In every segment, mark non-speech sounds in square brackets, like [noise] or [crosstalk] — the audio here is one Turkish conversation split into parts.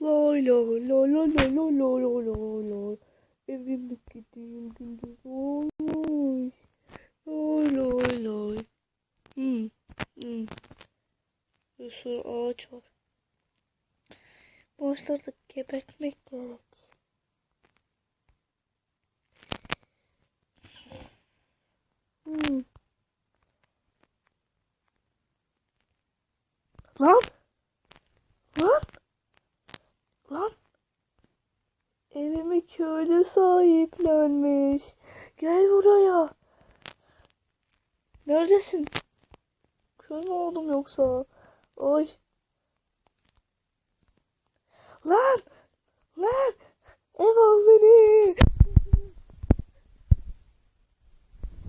Lay lay lay lay lay lay lay lay lay. Evime gideyim gündüz olmuş. Lay lay lay. Hmm. Hmm. Bir sürü ağaç var. Ağaçları da gebertmek gerek. Hmm. Lan! Lan! Evimi köylü sahiplenmiş. Gel buraya. Neredesin? Kör mü oldum yoksa? Ay. Lan! Lan! Ev al beni!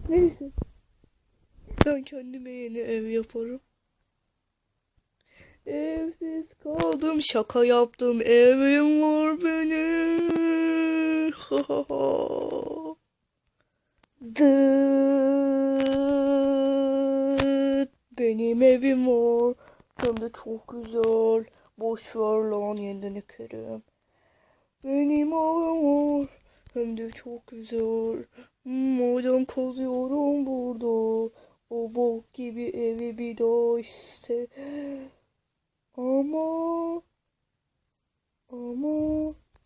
Neyse. Ben kendime yeni ev yaparım. Evsiz kaldım şaka yaptım evim var benim. Dıt. Benim evim var. Hem de çok güzel. Boş ver lan yeniden ekerim. Benim evim var. Hem de çok güzel. Maden kazıyorum burada. O bok gibi evi bir daha iste. Ama ama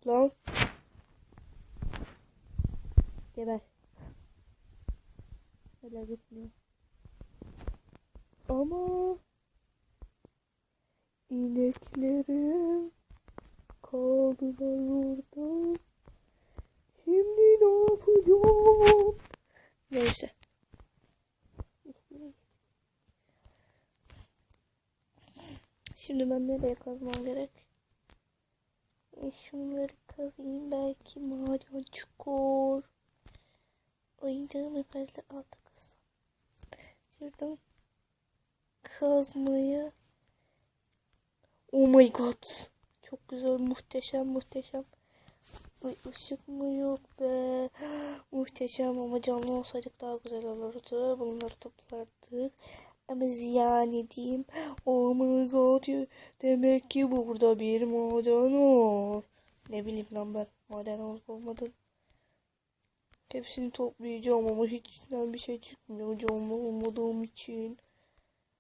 lan geber. Hala gitmiyor. Ama ineklerim kaldılar orada. Şimdi ne yapacağım? Neyse. Şimdi ben nereye kazmam gerek? E şunları kazayım belki maden çıkar. Oyuncağımı fazla altta kazsam. Şuradan kazmaya. Oh my god. Çok güzel muhteşem muhteşem. Ay ışık mı yok be. [gasps] Muhteşem ama canlı olsaydık daha güzel olurdu. Bunları toplardık. Ama ziyan edeyim. Oh my god. Demek ki burada bir maden var. Ne bileyim lan ben. Maden olup olmadı. Hepsini toplayacağım ama hiçten bir şey çıkmıyor. Canlı olmadığım için.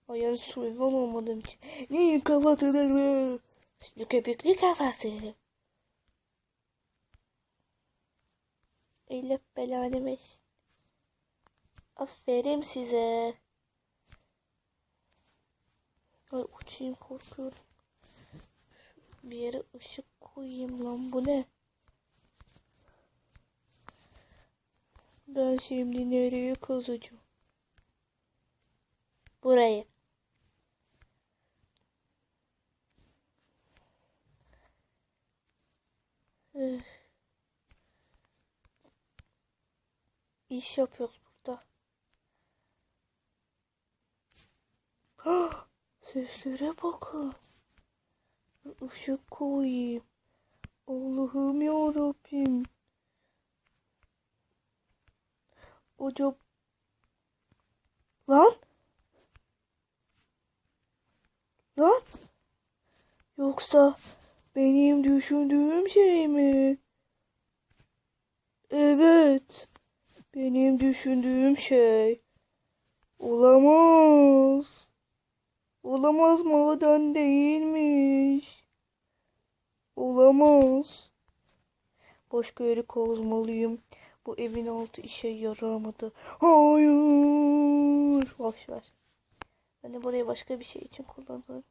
Ay yani survival olmadığım için. Neyin kafasını? Şimdi köpüklü kafası. Elif belanı. Aferin size. Ay uçayım korkuyorum. Bir yere ışık koyayım lan bu ne? Ben şimdi nereye kazacağım? Burayı. Üf. İş yapıyoruz burada. [gasps] Seslere bakın. Işık koyayım. Allah'ım yarabbim. Acaba... Lan? Lan? Yoksa benim düşündüğüm şey mi? Evet. Benim düşündüğüm şey. Olamaz. Olamaz maden değilmiş. Olamaz. Başka yeri kazmalıyım. Bu evin altı işe yaramadı. Hayır. Boş ver. Ben de burayı başka bir şey için kullanırım.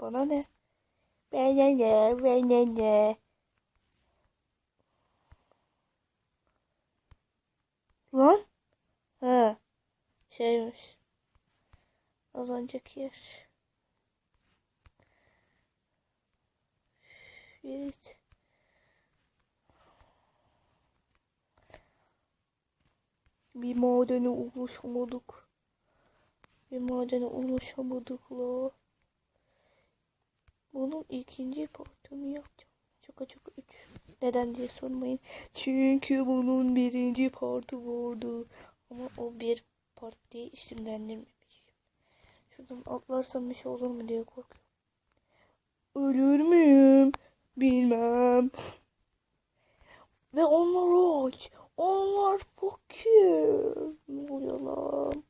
Bana ne? Bana ne? Bana ne? Lan? He. Şeymiş. Az önceki yer. Evet. Bir madene ulaşamadık. Bir madene ulaşamadık la. Bunun ikinci partını yapacağım. Şaka şaka üç. Neden diye sormayın. Çünkü bunun birinci partı vardı. Ama o bir part diye isimlendirmemiş. Şuradan atlarsam bir şey olur mu diye korkuyorum. Ölür müyüm? Bilmem. Ve onlar aç. Onlar fakir. Ne oluyor lan?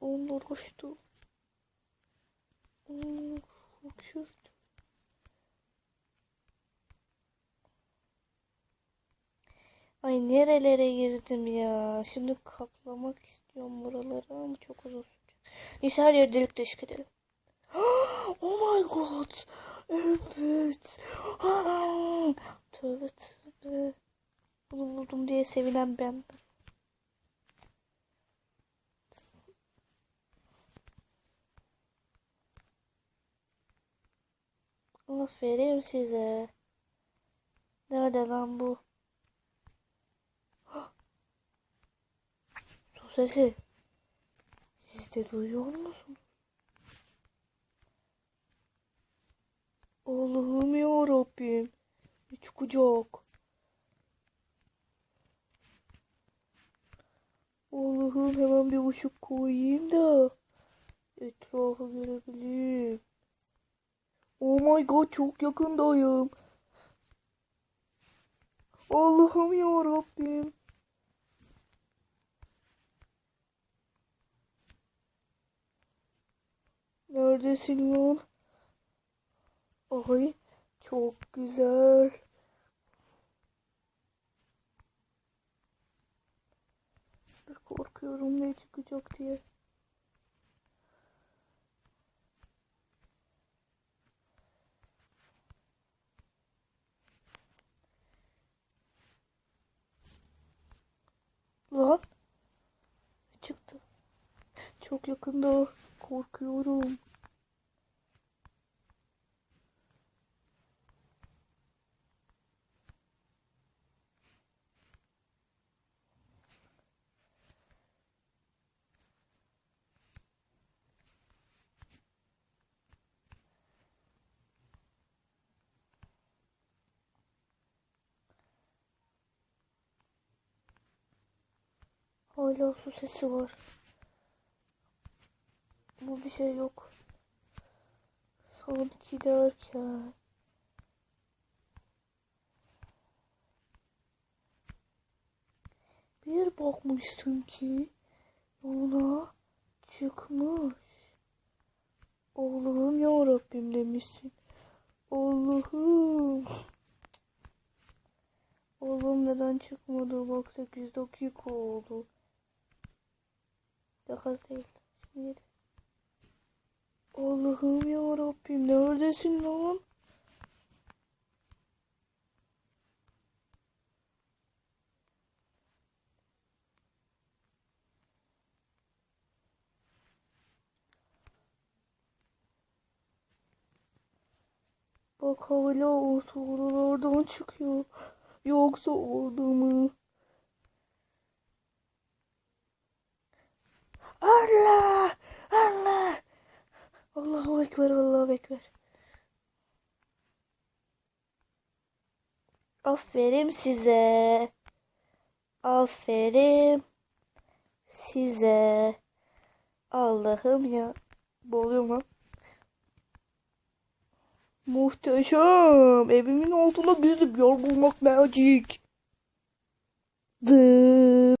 onlar açtı. Onlar fakir. Ay nerelere girdim ya. Şimdi kaplamak istiyorum buraları ama çok uzun. Neyse her yeri delik deşik edelim. [gasps] Oh my god. Evet. [gasps] Tövbe tövbe. Bunu buldum diye sevinen ben. Aferin size. Nerede lan bu? [gasps] Su sesi. De duyuyor musunuz? Allah'ım ya Rabbim. Ne çıkacak? Allah'ım hemen bir ışık koyayım da etrafı görebileyim. Oh my god çok yakındayım. Allah'ım ya Rabbim. Neredesin lan? Ay çok güzel. Korkuyorum ne çıkacak diye. Lan çıktı. Çok yakında. Korkuyorum. Hala su sesi var. Bu bir şey yok. Sanki derken. Bir bakmışsın ki yola çıkmış. Allah'ım ya Rabbim demişsin. Allah'ım. Oğlum neden çıkmadı? Bak 8 dakika oldu. Dakika değil. Şimdi. Allah'ım ya Rabbim neredesin lan? Bak hala o sorulardan çıkıyor. Yoksa oldu mu? Allah! Allah! Allahu Ekber, Allahu Ekber. Aferin size. Aferin size. Allah'ım ya. Boğuluyorum lan. Muhteşem. Evimin altında bir yer bulmak magic. Dı.